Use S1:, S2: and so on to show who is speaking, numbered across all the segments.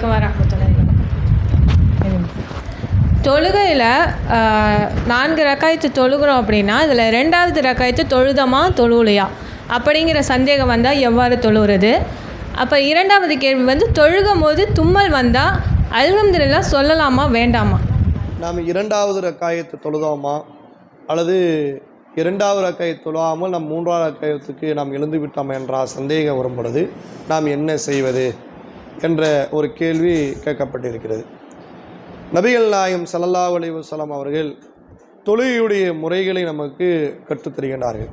S1: வலைக்கம் வரமத்துல்லாஹி தொழுகையில் நான்கு ரக்காயத்து தொழுகிறோம் அப்படின்னா இதில் ரெண்டாவது ரக்காயத்து தொழுதமா தொழுலையா அப்படிங்கிற சந்தேகம் வந்தால் எவ்வாறு தொழுகிறது? அப்போ இரண்டாவது கேள்வி வந்து தொழுகும் போது தும்மல் வந்தால் அல்ஹம்துலில்லாஹ் சொல்லலாமா வேண்டாமா?
S2: நாம் இரண்டாவது ரக்காயத்தை தொழுதோமா? அல்லது இரண்டாவது ரக்காயத்தை தொழாமல் நம் மூன்றாவது ரக்காயத்துக்கு நாம் எழுந்து விட்டோம் என்ற சந்தேகம் வரும் பொழுது நாம் என்ன செய்வது? என்ற ஒரு கேள்வி கேட்கப்பட்டிருக்கிறது. நபிகள் நாயம் சல்லல்லா அலைஹி வஸல்லம் அவர்கள் தொழுகையுடைய முறைகளை நமக்கு கற்றுத் தருகின்றார்கள்.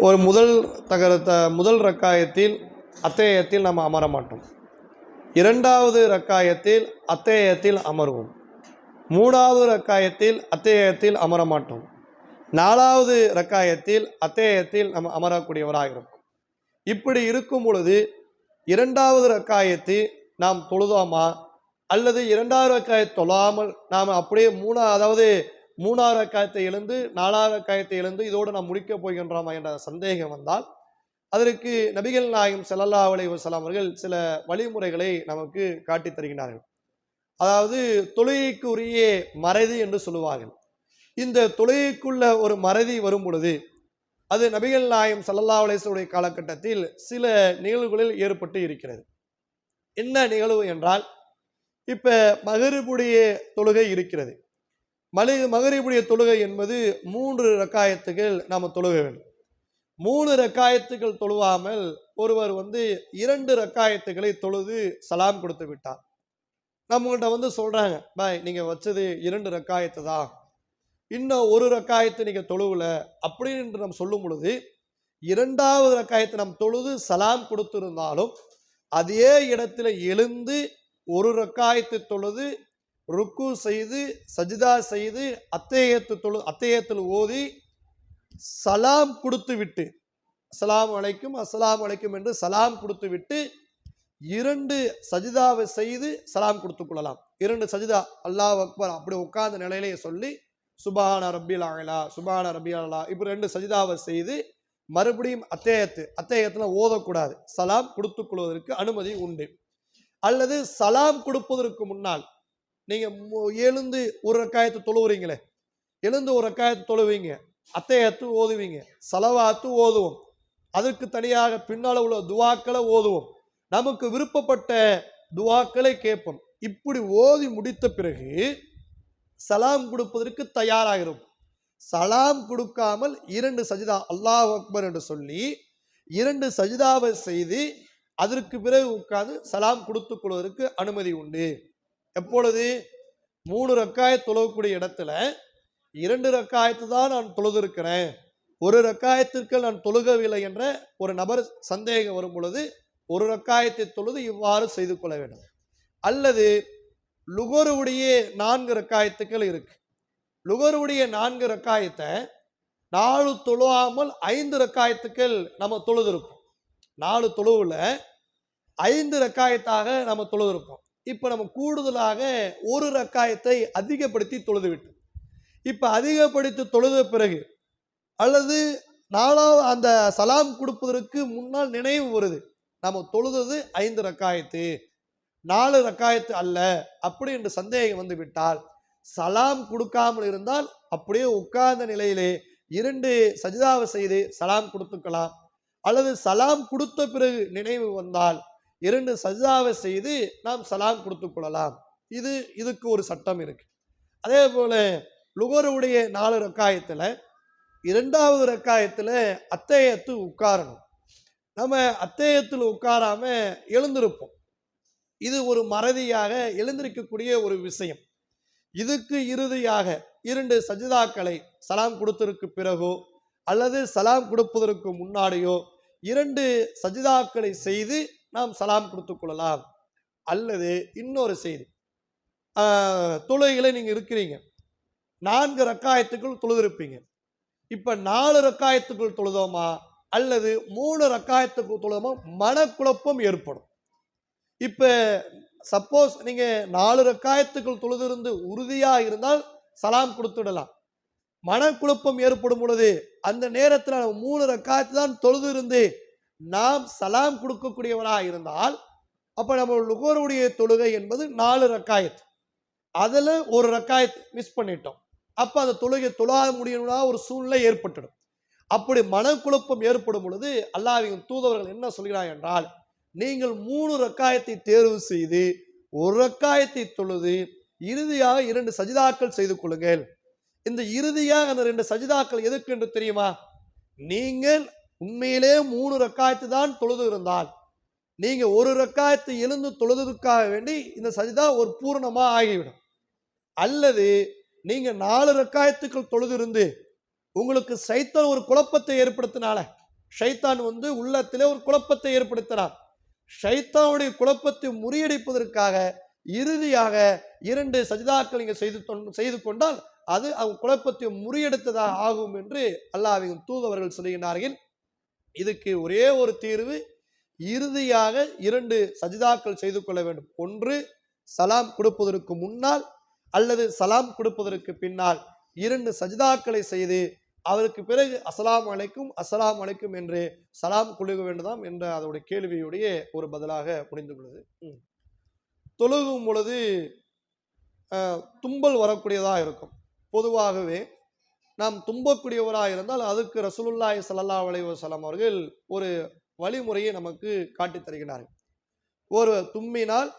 S2: ஒரு முதல் தகரத்த முதல் ரக்காயத்தில் அத்தேயத்தில் நாம் அமர மாட்டோம். இரண்டாவது ரக்காயத்தில் அத்தேயத்தில் அமர்வோம். மூணாவது ரக்காயத்தில் அத்தேயத்தில் அமர மாட்டோம். நாலாவது ரக்காயத்தில் அத்தேயத்தில் நம்ம அமரக்கூடியவராக இருக்கும் இப்படி இருக்கும் பொழுது இரண்டாவது ரக்காயத்தை நாம் தொழுதோமா? அல்லது இரண்டாவது ரக்காயத்தை தொழாமல் நாம் அப்படியே மூணா அதாவது மூணாவது ரக்காயத்தை எழுந்து நாலாவது ரக்காயத்தை எழுந்து இதோடு நாம் முடிக்கப் போகின்றோமா என்ற சந்தேகம் வந்தால் அதற்கு நபிகள் நாயகம் செல்லல்லா அலைஹி வஸல்லம் அவர்கள் சில வழிமுறைகளை நமக்கு காட்டித் தருகிறார்கள். அதாவது தொழுகைக்கு உரிய மறதி என்று சொல்லுவார்கள். இந்த தொழுகைக்குள்ள ஒரு மறதி வரும் பொழுது அது நபிகள் நாயம் சல்லல்லா அலேசனுடைய காலகட்டத்தில் சில நிகழ்வுகளில் ஏற்பட்டு இருக்கிறது. என்ன நிகழ்வு என்றால் இப்போ மகரிபுடைய தொழுகை இருக்கிறது. மலி மகரிபுடைய தொழுகை என்பது மூன்று ரக்காயத்துகள் நாம் தொழுக வேண்டும். மூணு ரக்காயத்துகள் தொழுவாமல் ஒருவர் வந்து இரண்டு ரக்காயத்துகளை தொழுது சலாம் கொடுத்து விட்டார். நம்மகிட்ட வந்து சொல்கிறாங்க பாய் நீங்கள் வச்சது இரண்டு ரக்காயத்து தான் இன்னும் ஒரு ரக்காயத்தை நீங்கள் தொழுவல அப்படின்னு நம்ம சொல்லும் பொழுது இரண்டாவது ரக்காயத்தை நம் தொழுது சலாம் கொடுத்திருந்தாலும் அதே இடத்துல எழுந்து ஒரு ரக்காயத்தை தொழுது ருக்கு செய்து சஜிதா செய்து அத்தேயத்து தொழு அத்தேயத்தில் ஓதி சலாம் கொடுத்து விட்டு அஸ்லாம் அலைக்கும் அஸ்லாம் அலைக்கும் என்று சலாம் கொடுத்து விட்டு இரண்டு சஜிதாவை செய்து சலாம் கொடுத்து கொள்ளலாம். இரண்டு சஜிதா அல்லாஹ் அக்பர் அப்படி உட்கார்ந்த நிலையிலேயே சொல்லி சுபான ரபியல் ஆகலா சுபான ரப்பி அலா. இப்போ ரெண்டு சஜிதாவை செய்து மறுபடியும் அத்தேயத்து அத்தேயத்தில் ஓதக்கூடாது. சலாம் கொடுத்து கொள்வதற்கு அனுமதி உண்டு. அல்லது சலாம் கொடுப்பதற்கு முன்னால் நீங்கள் எழுந்து ஒரு ரக்காயத்தை தொழுவுறீங்களே எழுந்து ஒரு ரக்காயத்தை தொழுவீங்க அத்தையத்து ஓதுவீங்க சலவாத்து ஓதுவோம். அதற்கு தனியாக பின்னால் உள்ள துவாக்களை ஓதுவோம். நமக்கு விருப்பப்பட்ட துவாக்களை கேட்போம். இப்படி ஓதி முடித்த பிறகு சலாம் கொடுப்பதற்கு தயாராக சலாம் கொடுக்காமல் இரண்டு சஜிதா அல்லாஹ் அக்பர் என்று சொல்லி இரண்டு சஜிதாவை செய்து அதற்கு பிறகு உட்கார்ந்து சலாம் கொடுத்து கொள்வதற்கு அனுமதி உண்டு. எப்பொழுது? மூணு ரக்காய தொழக்கூடிய இடத்துல இரண்டு ரக்காயத்து தான் நான் தொழுதிருக்கிறேன். ஒரு ரக்காயத்திற்கு நான் தொழுகவில்லை என்ற ஒரு நபர் சந்தேகம் வரும் பொழுது ஒரு ரக்காயத்தை தொழுது இவ்வாறு செய்து கொள்ள வேண்டும். அல்லது லுகருடைய நான்கு ரக்காயத்துக்கள் இருக்கு. லுகருடைய நான்கு ரக்காயத்தை நாலு தொழுவாமல் ஐந்து ரக்காயத்துக்கள் நம்ம தொழுதுருக்கோம் நாலு தொழுவில் ஐந்து ரக்காயத்தாக நம்ம தொழுதுருக்கோம் இப்போ நம்ம கூடுதலாக ஒரு ரக்காயத்தை அதிகப்படுத்தி தொழுது விட்டோம் இப்போ அதிகப்படுத்தி தொழுத பிறகு அல்லது நாலாவது அந்த சலாம் கொடுப்பதற்கு முன்னால் நினைவு வருது. நம்ம தொழுதது ஐந்து ரக்காயத்து. நாலு ரக்காயத்து அல்ல அப்படி என்று சந்தேகம் வந்து விட்டால் சலாம் கொடுக்காமல் இருந்தால் அப்படியே உட்கார்ந்த நிலையிலே இரண்டு சஜிதாவை செய்து சலாம் கொடுத்துக்கலாம். அல்லது சலாம் கொடுத்த பிறகு நினைவு வந்தால் இரண்டு சஜிதாவை செய்து நாம் சலாம் கொடுத்து கொள்ளலாம். இது இதுக்கு ஒரு சட்டம் இருக்கு. அதே போல லுகருடைய நாலு ரக்காயத்தில் இரண்டாவது ரக்காயத்தில் அத்தேயத்து உட்காரணும். நம்ம அத்தேயத்தில் உட்காராம எழுந்திருப்போம். இது ஒரு மறதியாக எழுந்திருக்கக்கூடிய ஒரு விஷயம். இதுக்கு இறுதியாக இரண்டு சஜிதாக்களை சலாம் கொடுத்ததற்கு பிறகோ அல்லது சலாம் கொடுப்பதற்கு முன்னாடியோ இரண்டு சஜிதாக்களை செய்து நாம் சலாம் கொடுத்து கொள்ளலாம். அல்லது இன்னொரு செய்தி. தொழுகையில் நீங்கள் இருக்கிறீங்க. நான்கு ரக்காயத்துக்குள் தொழுதிருப்பீங்க. இப்போ நாலு ரக்காயத்துக்குள் தொழுதோமா? அல்லது மூணு ரக்காயத்துக்குள் தொழுதோமா? மனக்குழப்பம் ஏற்படும். இப்போ சப்போஸ் நீங்கள் நாலு ரக்காயத்துக்குள் தொழுதிருந்து உறுதியாக இருந்தால் சலாம் கொடுத்துடலாம். மனக்குழப்பம் ஏற்படும் பொழுது அந்த நேரத்தில் மூணு ரக்காயத்து தான் தொழுது இருந்து நாம் சலாம் கொடுக்கக்கூடியவராக இருந்தால் அப்போ நம்ம லுகோருடைய தொழுகை என்பது நாலு ரக்காயத்து. அதில் ஒரு ரக்காயத்து மிஸ் பண்ணிட்டோம். அப்போ அந்த தொழுகை தொழாத முடியணும்னா ஒரு சூழ்நிலை ஏற்பட்டுடும். அப்படி மனக்குழப்பம் ஏற்படும் பொழுது அல்லாவின் தூதவர்கள் என்ன சொல்கிறார் என்றால் நீங்கள் மூணு ரக்காயத்தை தேர்வு செய்து ஒரு ரக்காயத்தை தொழுது இறுதியாக இரண்டு சஜிதாக்கள் செய்து கொள்ளுங்கள். இந்த இறுதியாக அந்த ரெண்டு சஜிதாக்கள் எதுக்கு என்று தெரியுமா? நீங்கள் உண்மையிலே மூணு ரக்காயத்து தான் தொழுது இருந்தால் நீங்க ஒரு ரக்காயத்தை எழுந்து தொழுதுக்காக வேண்டி இந்த சஜிதா ஒரு பூரணமா ஆகிவிடும். அல்லது நீங்க நாலு ரக்காயத்துக்கள் தொழுது இருந்து உங்களுக்கு சைத்தான் ஒரு குழப்பத்தை ஏற்படுத்தினால ஷைத்தான் வந்து உள்ளத்திலே ஒரு குழப்பத்தை ஏற்படுத்தினார். ஷைத்தாவுடைய குழப்பத்தை முறியடிப்பதற்காக இறுதியாக இரண்டு சஜிதாக்கள் நீங்கள் செய்து தொன்- செய்து கொண்டால் அது அவங்க குழப்பத்தை முறியெடுத்ததாக ஆகும் என்று அல்லாஹ்வின் தூதவர்கள் சொல்லுகிறார்கள் இதுக்கு ஒரே ஒரு தீர்வு இறுதியாக இரண்டு சஜிதாக்கள் செய்து கொள்ள வேண்டும். ஒன்று சலாம் கொடுப்பதற்கு முன்னால் அல்லது சலாம் கொடுப்பதற்கு பின்னால் இரண்டு சஜிதாக்களை செய்து அவருக்கு பிறகு அஸ்ஸலாமு அலைக்கும் அஸ்ஸலாமு அலைக்கும் என்று சலாம் கொள்ளுக வேண்டுதாம் என்ற அதோடைய கேள்வியுடைய ஒரு பதிலாக முடிந்துள்ளது. ம். தொழுகும் பொழுது தும்பல் வரக்கூடியதாக இருக்கும். பொதுவாகவே நாம் தும்பக்கூடியவராக இருந்தால் அதுக்கு ரசூலுல்லாஹி ஸல்லல்லாஹு அலைஹி வஸல்லம் அவர்கள் ஒரு வழிமுறையை நமக்கு காட்டித் தருகிறார்கள். ஒரு தும்மினால்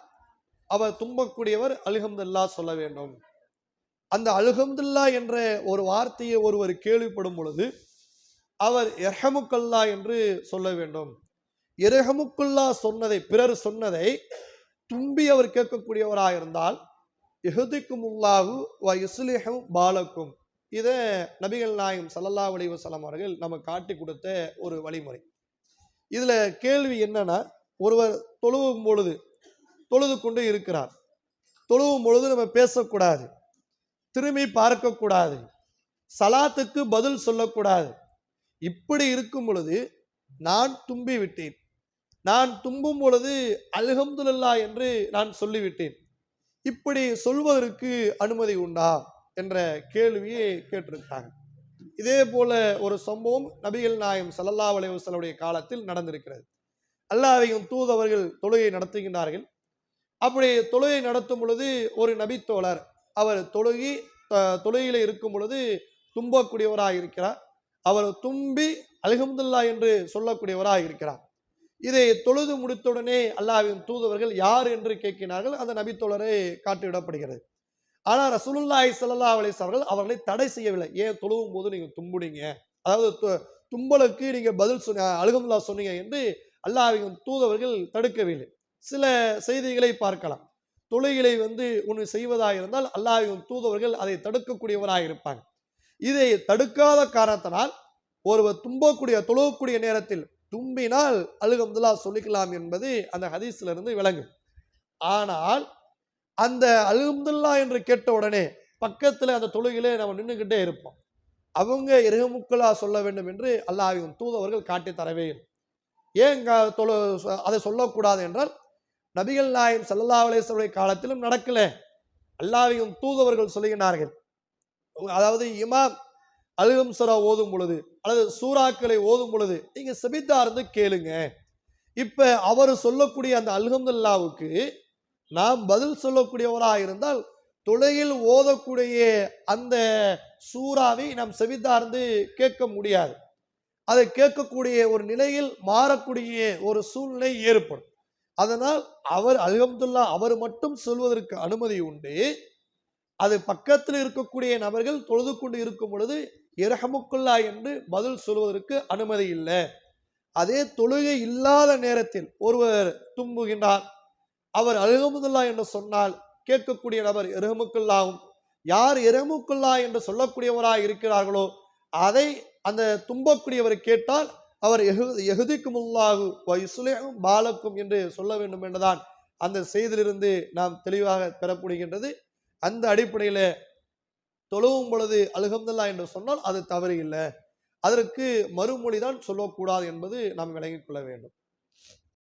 S2: அவர் தும்பக்கூடியவர் அல்ஹம்துல்லா சொல்ல வேண்டும். அந்த அல்ஹம்துல்லா என்ற ஒரு வார்த்தையை ஒருவர் கேள்விப்படும் பொழுது அவர் எர்ஹமுக்கல்லா என்று சொல்ல வேண்டும். இரஹமுக்குல்லா சொன்னதை பிறர் சொன்னதை தும்பி அவர் கேட்கக்கூடியவராக இருந்தால் எஹுதிக்கும் உள்ளாகு வ இஸ்லிஹம் பாலக்கும். இதை நபிகள் நாயகம் சல்லல்லா அலைஹி சலம் அவர்கள் நமக்கு காட்டி கொடுத்த ஒரு வழிமுறை. இதில் கேள்வி என்னன்னா ஒருவர் தொழுவும் பொழுது தொழுது கொண்டு இருக்கிறார். தொழுவும் பொழுது நம்ம பேசக்கூடாது. திரும்பி பார்க்கக்கூடாது. சலாத்துக்கு பதில் சொல்லக்கூடாது. இப்படி இருக்கும் பொழுது நான் தும்பி விட்டேன் நான் தும்பும் பொழுது அல்ஹம்துல்லா என்று நான் சொல்லிவிட்டேன். இப்படி சொல்வதற்கு அனுமதி உண்டா? என்ற கேள்வியை கேட்டிருக்காங்க. இதே போல ஒரு சம்பவம் நபிகள் நாயம் சல்லல்லா அலைவசலுடைய காலத்தில் நடந்திருக்கிறது. அல்லாவையும் தூதவர்கள் தொழுகை நடத்துகின்றார்கள். அப்படி தொழுகை நடத்தும் பொழுது ஒரு நபித்தோழர் அவர் தொழுகி தொழுகையில் இருக்கும் பொழுது தும்பக்கூடியவராக இருக்கிறார். அவர் தும்பி அலகம்துல்லா என்று சொல்லக்கூடியவராக இருக்கிறார். இதை தொழுது முடித்தவுடனே அல்லாவின் தூதுவர்கள் யார் என்று கேட்கினார்கள் அந்த நபித்தோழரை காட்டிவிடப்படுகிறது. ஆனால் ரசூலுல்லாய் சல்லா அலிஸ் அவர்கள் அவர்களை தடை செய்யவில்லை. ஏன் தொழுவும் போது நீங்கள் தும்புனீங்க? அதாவது து- தும்பலுக்கு நீங்கள் பதில் சொன்ன அழுகம்லா சொன்னீங்க என்று அல்லாவின் தூதவர்கள் தடுக்கவில்லை. சில செய்திகளை பார்க்கலாம். தொழுகைகளை வந்து ஒன்று செய்வதாக இருந்தால் அல்லாஹின் தூதவர்கள் அதை தடுக்கக்கூடியவராக இருப்பாங்க. இதை தடுக்காத காரணத்தினால் ஒருவர் தும்பக்கூடிய தொழுகக்கூடிய நேரத்தில் தும்பினால் அல்ஹம்துல்லா சொல்லிக்கலாம் என்பது அந்த ஹதீஸிலிருந்து விளங்கும். ஆனால் அந்த அல்ஹம்துல்லா என்று கேட்ட உடனே பக்கத்தில் அந்த தொழுகிலே நம்ம நின்றுக்கிட்டே இருப்போம். அவங்க இரமுக்களா சொல்ல வேண்டும் என்று அல்லாஹின் தூதவர்கள் காட்டி தரவே இல்லை. ஏன் தொழு அதை சொல்லக்கூடாது என்றால் நபிகள் நாயம் ஸல்லல்லாஹு அலேஸ்வருடைய காலத்திலும் நடக்கல. அல்லாவையும் தூதவர்கள் சொல்லுகிறார்கள் அதாவது இமாம் அலுகம் சூரா ஓதும் பொழுது அல்லது சூறாக்களை ஓதும் பொழுது நீங்க செபித்தா இருந்து கேளுங்க. இப்ப அவர் சொல்லக்கூடிய அந்த அல்ஹம்துல்லாவுக்கு நாம் பதில் சொல்லக்கூடியவராக இருந்தால் தொலையில் ஓதக்கூடிய அந்த சூறாவை நாம் செவித்தார்ந்து கேட்க முடியாது. அதை கேட்கக்கூடிய ஒரு நிலையில் மாறக்கூடிய ஒரு சூழ்நிலை ஏற்படும். அதனால் அவர் அல்ஹம்துல்லா அவர் மட்டும் சொல்வதற்கு அனுமதி உண்டு. அது பக்கத்தில் இருக்கக்கூடிய நபர்கள் தொழுது கொண்டு இருக்கும் பொழுது இரஹமுக்குல்லா என்று பதில் சொல்வதற்கு அனுமதி இல்லை. அதே தொழுகை இல்லாத நேரத்தில் ஒருவர் தும்புகின்றார். அவர் அல்ஹம்துல்லா என்று சொன்னால் கேட்கக்கூடிய நபர் இரஹமுக்குல்லாவும் யார் இரஹமுக்குல்லா என்று சொல்லக்கூடியவராக இருக்கிறார்களோ அதை அந்த தும்பக்கூடியவர் கேட்டால் அவர் எஹுது எகுதிக்கும் உள்ளாகு வயுசுலேகும் பாலக்கும் என்று சொல்ல வேண்டும் என்றுதான் அந்த செய்தியிலிருந்து நாம் தெளிவாக பெறப்படுகின்றது. அந்த அடிப்படையில் தொழுவும் பொழுது அழுகம்தல்லா என்று சொன்னால் அது தவறு இல்லை. அதற்கு மறுமொழி தான் சொல்லக்கூடாது என்பது நாம் விளங்கிக் கொள்ள வேண்டும்.